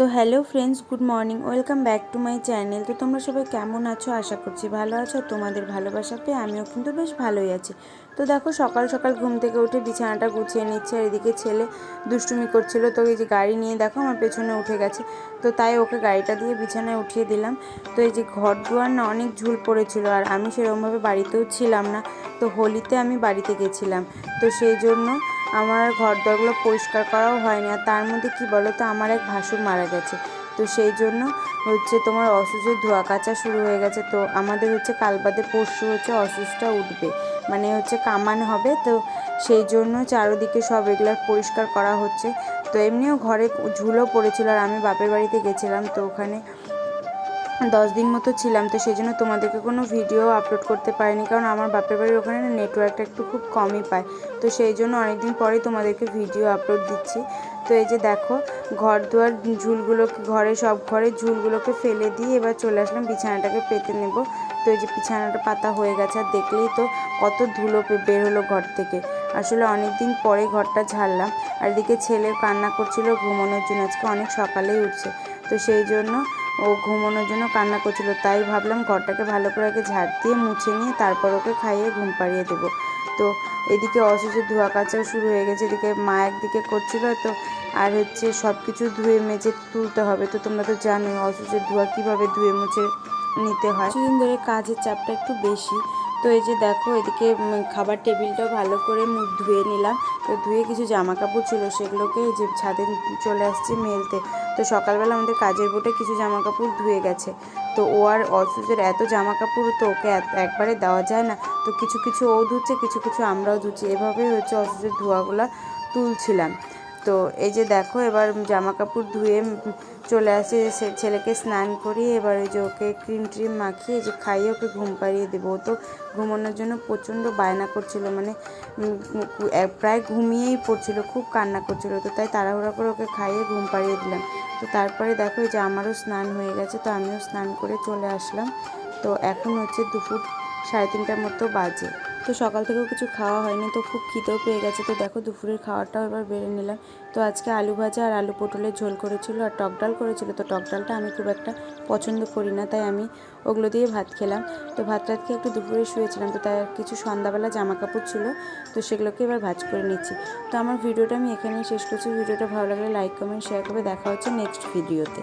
তো hello friends, good morning, welcome back to my channel. তো তোমরা সবাই কেমন আছো? আশা করছি ভালো আছো তোমাদের ভালোবাসা পেয়ে আমিও কিন্তু বেশ ভালোই আছি। তো দেখো, সকাল সকাল ঘুম থেকে উঠে বিছানাটা গুছিয়ে নিচ্ছে আর এদিকে ছেলে দুষ্টুমি করছিল। তো এই যে গাড়ি নিয়ে দেখো, আমার পেছনে উঠে গেছে। তো তাই ওকে গাড়িটা দিয়ে বিছানায় উঠিয়ে দিলাম। তো এই যে ঘর দুয়ার না অনেক ঝুল পড়েছিল আর আমি সেরকমভাবে বাড়িতেও ছিলাম না। তো হোলিতে আমি বাড়িতে গেছিলাম। তো সেই জন্য আমার ঘর দরগুলো পরিষ্কার করাও হয়নি। আর তার মধ্যে কি বলো তো আমার এক ভাসুর মারা গেছে। তো সেই জন্য হচ্ছে তোমার অসুচের ধোয়া কাচা শুরু হয়ে গেছে। তো আমাদের হচ্ছে কাল বাদে পরশু হচ্ছে অসুচটা উঠবে। মানে হচ্ছে কামান হবে। তো সেই জন্য চারোদিকে সব এগুলো পরিষ্কার করা হচ্ছে। তো এমনিও ঘরে ঝুলো পড়েছিল আর আমি বাপের বাড়িতে গেছিলাম। তো ওখানে দশ দিন মতো ছিলাম, তো সেই জন্য তোমাদেরকে কোনো ভিডিও আপলোড করতে পারিনি, কারণ আমার বাপের বাড়ির ওখানে নেটওয়ার্কটা একটু খুব কমই পায়। তো সেই জন্য অনেকদিন পরেই তোমাদেরকে ভিডিও আপলোড দিচ্ছি। তো এই যে দেখো ঘর দুয়ার ঝুলগুলোকে, ঘরে সব ঘরে ঝুলগুলোকে ফেলে দিয়ে এবার চলে আসলাম, বিছানাটাকে পেতে নেব। তো এই যে বিছানাটা পাতা হয়ে গেছে, আর দেখলেই তো কত ধুলো বের হলো ঘর থেকে। আসলে অনেক দিন পরে ঘরটা ঝাড়লাম, আর এদিকে ছেলে কান্না করছিল ঘুমানোর জন্য, আজকে অনেক সকালেই উঠছে। তো সেই জন্য ও ঘুমানোর জন্য কান্না করছিল। তাই ভাবলাম ঘরটাকে ভালো করে আগে ঝাড় দিয়ে মুছে নিয়ে তারপর ওকে খাইয়ে ঘুম পাড়িয়ে দেবো। তো এদিকে অসুচের ধোয়া কাচাও শুরু হয়ে গেছে। এদিকে মা একদিকে করছিল তো, আর হচ্ছে সব কিছু ধুয়ে মেজে তুলতে হবে। তো তোমরা তো জানোই অসুচের ধোয়া কীভাবে ধুয়ে মুছে নিতে হয়। কিছুদিন ধরে কাজের চাপটা একটু বেশি। তো এই যে দেখো, এদিকে খাবার টেবিলটাও ভালো করে মুখ ধুয়ে নিলাম। তো ধুয়ে কিছু জামা কাপড় ছিল সেগুলোকে যে ছাদে চলে আসছি মেলতে। তো সকালবেলা আমাদের কাজের বোটে কিছু জামা কাপড় ধুয়ে গেছে। তো ও আর অসুচের এত জামা কাপড় তো ওকে একবারে দেওয়া যায় না। তো কিছু কিছু ও ধুচ্ছে, কিছু কিছু আমরাও ধুচ্ছি। এভাবেই হচ্ছে অসুচের ধোয়াগুলো তুলছিলাম। তো এই যে দেখো, এবার জামা কাপড় ধুয়ে চলে আসে সে ছেলেকে স্নান করিয়ে এবার ওই যে ওকে ক্রিম ট্রিম মাখিয়ে যে খাইয়ে ওকে ঘুম পাড়িয়ে দেবো। ও তো ঘুমানোর জন্য প্রচণ্ড বায়না করছিল মানে প্রায় ঘুমিয়েই পড়ছিল, খুব কান্না করছিল। তো তাই তাড়াহুড়া করে ওকে খাইয়ে ঘুম পাড়িয়ে দিলাম। তো তারপরে দেখো যে আমারও স্নান হয়ে গেছে, তো আমিও স্নান করে চলে আসলাম। তো এখন হচ্ছে দুপুর সাড়ে তিনটার মতো বাজে। তো সকাল থেকেও কিছু খাওয়া হয়নি, তো খুব খিদেও পেয়ে গেছে। তো দেখো দুপুরের খাওয়াটাও এবার বেড়ে নিলাম। তো আজকে আলু ভাজা আর আলু পটলের ঝোল করেছিল আর টক ডাল করেছিল। তো টক ডালটা আমি খুব একটা পছন্দ করি না, তাই আমি ওগুলো দিয়ে ভাত খেলাম। তো ভাত টাত খেয়ে একটু দুপুরে শুয়েছিলাম, তো তাই কিছু সন্ধ্যাবেলা জামা কাপড় ছিল, তো সেগুলোকে এবার ভাজ করে নিচ্ছি। তো আমার ভিডিওটা আমি এখানেই শেষ করছি। ভিডিওটা ভালো লাগলে লাইক কমেন্ট শেয়ার করবে। দেখা হচ্ছে নেক্সট ভিডিওতে